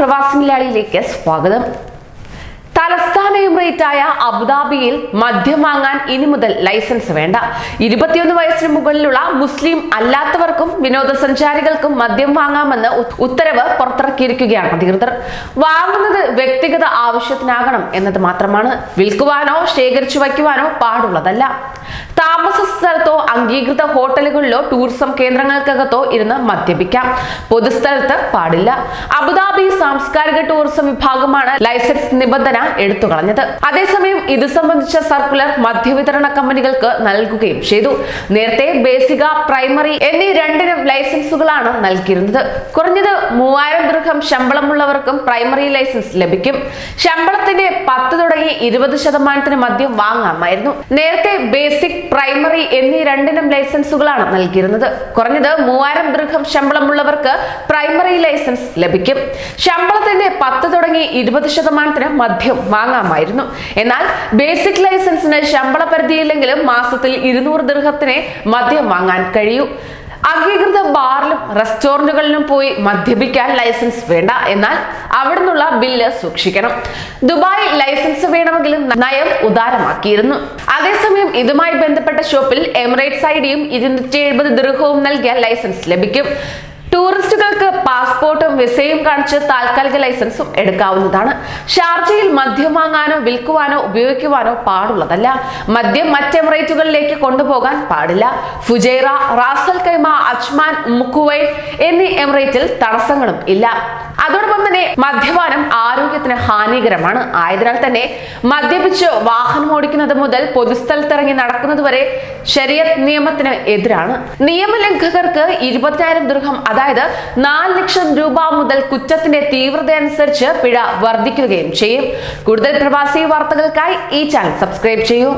പ്രവാസി മലയാളിയിലേക്ക് സ്വാഗതം. തലസ്ഥാന എമിറേറ്റായ അബുദാബിയിൽ മദ്യം വാങ്ങാൻ ഇനി മുതൽ ലൈസൻസ് വേണ്ട. ഇരുപത്തിയൊന്ന് വയസ്സിന് മുകളിലുള്ള മുസ്ലിം അല്ലാത്തവർക്കും വിനോദസഞ്ചാരികൾക്കും മദ്യം വാങ്ങാമെന്ന് ഉത്തരവ് പുറത്തിറക്കിയിരിക്കുകയാണ് അധികൃതർ. വാങ്ങുന്നത് വ്യക്തിഗത ആവശ്യത്തിനാകണം എന്നത് മാത്രമാണ്. വിൽക്കുവാനോ ശേഖരിച്ചു വയ്ക്കുവാനോ പാടുള്ളതല്ല. താമസ സ്ഥലത്തോ അംഗീകൃത ഹോട്ടലുകളിലോ ടൂറിസം കേന്ദ്രങ്ങൾക്കകത്തോ ഇരുന്ന് മദ്യപിക്കാം. പൊതുസ്ഥലത്ത് പാടില്ല. അബുദാബി സാംസ്കാരിക ടൂറിസം വിഭാഗമാണ് ലൈസൻസ് നിബന്ധന എടുത്തു കളഞ്ഞത്. അതേസമയം ഇത് സംബന്ധിച്ച സർക്കുലർ മദ്യവിതരണ കമ്പനികൾക്ക് നൽകുകയും ചെയ്തു. നേരത്തെ ബേസിക പ്രൈമറി എന്നീ രണ്ടിനും ലൈസൻസുകളാണ് നൽകിയിരുന്നത്. കുറഞ്ഞത് മൂവായിരം ദൃഹം ശമ്പളമുള്ളവർക്കും പ്രൈമറി ലൈസൻസ് ലഭിക്കും. ശമ്പളത്തിന്റെ പത്ത് തുടങ്ങി ഇരുപത് ശതമാനത്തിന് മദ്യം വാങ്ങാമായിരുന്നു. നേരത്തെ ബേസിക് പ്രൈമറി എന്നീ രണ്ടിനും ലൈസൻസുകളാണ് നൽകിയിരുന്നത്. കുറഞ്ഞത് മൂവായിരം ദൃഹം ശമ്പളമുള്ളവർക്ക് പ്രൈമറി ലൈസൻസ് ലഭിക്കും. ശമ്പളത്തിന്റെ പത്ത് തുടങ്ങി ഇരുപത് ശതമാനത്തിന് മദ്യം വാങ്ങാമായിരുന്നു. എന്നാൽ ബേസിക് ലൈസൻസിന് ശമ്പള പരിധിയില്ലെങ്കിലും മാസത്തിൽ ഇരുന്നൂറ് ദൃഹത്തിനെ മദ്യം വാങ്ങാൻ കഴിയൂ. അംഗീകൃത ബാറിലും റെസ്റ്റോറന്റുകളിലും പോയി മദ്യപിക്കാൻ ലൈസൻസ് വേണ്ട. എന്നാൽ അവിടെ നിന്നുള്ള ബില്ല് സൂക്ഷിക്കണം. ദുബായ് ലൈസൻസ് വേണമെങ്കിലും നയം ഉദാരമാക്കിയിരുന്നു. അതേസമയം ഇതുമായി ബന്ധപ്പെട്ട ഷോപ്പിൽ എമിറേറ്റ്സ് ഐഡിയും ഇരുന്നൂറ്റി എഴുപത് ദൃഹവും നൽകിയാൽ ലൈസൻസ് ലഭിക്കും. ടൂറിസ്റ്റുകൾക്ക് പാസ്പോർട്ടും വിസയും കാണിച്ച് താൽക്കാലിക ലൈസൻസും എടുക്കാവുന്നതാണ്. ഷാർജയിൽ മദ്യം വാങ്ങാനോ വിൽക്കുവാനോ ഉപയോഗിക്കുവാനോ പാടുള്ളതല്ല. മദ്യം മറ്റ് എമിറേറ്റുകളിലേക്ക് കൊണ്ടുപോകാൻ പാടില്ല. Fujairah Ras al Khaimah Ajman മുക്കുവൈൻ എന്നീ എമിറേറ്റിൽ തടസ്സങ്ങളും ഇല്ല. അതോടൊപ്പം തന്നെ മദ്യപാനം ആരോഗ്യത്തിന് ഹാനികരമാണ്. ആയതിനാൽ തന്നെ മദ്യപിച്ച് വാഹനം ഓടിക്കുന്നത് മുതൽ പൊതുസ്ഥലത്തിറങ്ങി നടക്കുന്നത് വരെ ശരീരത് നിയമത്തിന് എതിരാണ്. നിയമലംഘകർക്ക് ഇരുപത്തിനായിരം ദൃഹം അതായത് നാല് ലക്ഷം രൂപ മുതൽ കുറ്റത്തിന്റെ തീവ്രത അനുസരിച്ച് പിഴ വർദ്ധിക്കുകയും ചെയ്യും. കൂടുതൽ പ്രവാസി വാർത്തകൾക്കായി ഈ ചാനൽ സബ്സ്ക്രൈബ് ചെയ്യൂ.